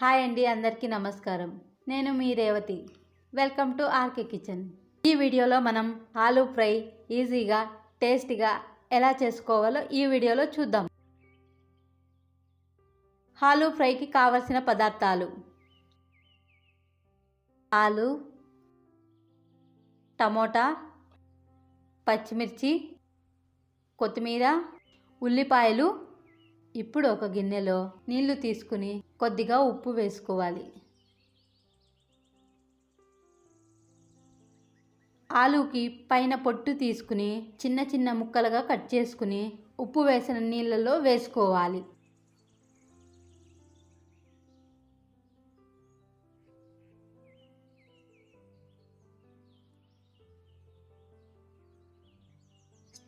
Hi అండి అందరికీ నమస్కారం. నేను మీ Revathi. Welcome to RK kitchen. ఈ వీడియోలో మనం ఆలూ ఫ్రై ఈజీగా టేస్టీగా ఎలా చేసుకోవాలో ఈ వీడియోలో చూద్దాం. ఆలూ ఫ్రైకి కావలసిన పదార్థాలు. ఆలు టమోటా పచ్చిమిర్చి కొత్తిమీర ఉల్లిపాయలు ఇప్పుడు ఒక గిన్నెలో నీళ్ళు తీసుకుని కొద్దిగా ఉప్పు వేసుకోవాలి. ఆలూకి పైన పొట్టు తీసుకుని చిన్న చిన్న ముక్కలుగా కట్ చేసుకుని ఉప్పు వేసిన నీళ్ళలో వేసుకోవాలి.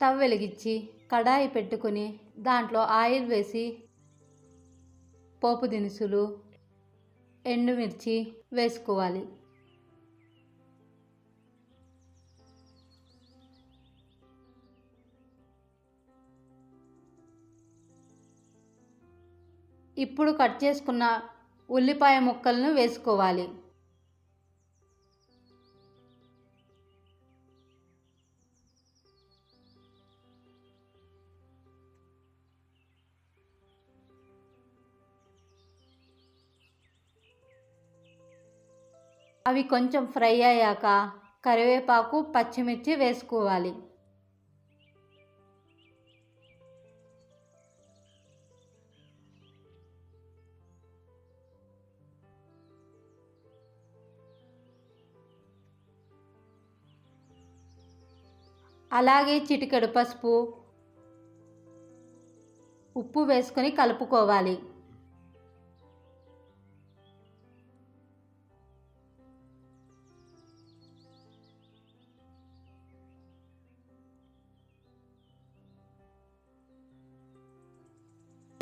స్టవ్ వెలిగించి కడాయి పెట్టుకుని దాంట్లో ఆయిల్ వేసి పోపు దినుసులు ఎండుమిర్చి వేసుకోవాలి. ఇప్పుడు కట్ చేసుకున్న ఉల్లిపాయ ముక్కలను వేసుకోవాలి. అవి కొంచెం ఫ్రై అయ్యాక కరివేపాకు పచ్చిమిర్చి వేసుకోవాలి. అలాగే చిటికెడు పసుపు ఉప్పు వేసుకొని కలుపుకోవాలి.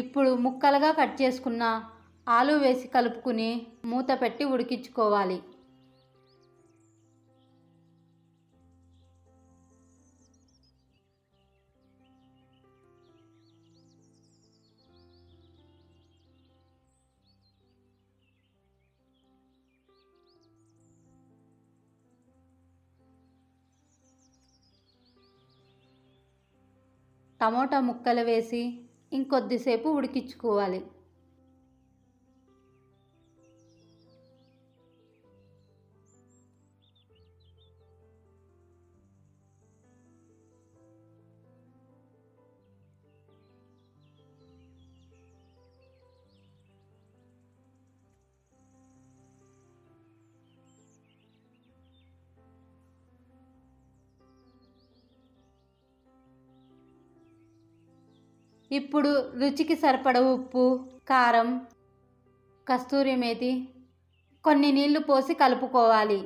ఇప్పుడు ముక్కలుగా కట్ చేసుకున్న ఆలు వేసి కలుపుకుని మూత పెట్టి ఉడికించుకోవాలి. టమోటా ముక్కలు వేసి ఇంకొద్దిసేపు ఉడికించుకోవాలి. ఇప్పుడు రుచికి సరిపడ ఉప్పు కారం కస్తూరి మేతి కొన్ని నీళ్ళు పోసి కలుపుకోవాలి.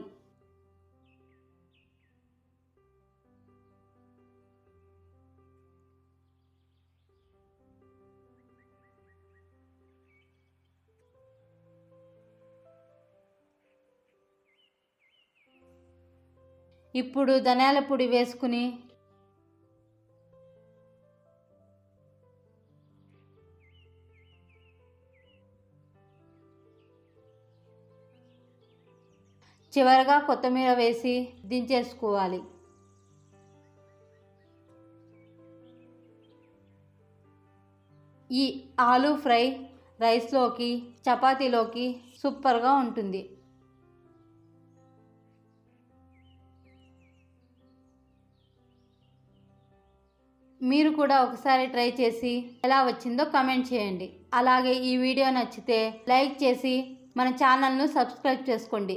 ఇప్పుడు ధనియాల పొడి వేసుకుని చివరగా కొత్తిమీర వేసి దించేసుకోవాలి. ఈ ఆలూ ఫ్రై రైస్లోకి చపాతీలోకి సూపర్గా ఉంటుంది. మీరు కూడా ఒకసారి ట్రై చేసి ఎలా వచ్చిందో కమెంట్ చేయండి. అలాగే ఈ వీడియో నచ్చితే లైక్ చేసి మన ఛానల్ను సబ్స్క్రైబ్ చేసుకోండి.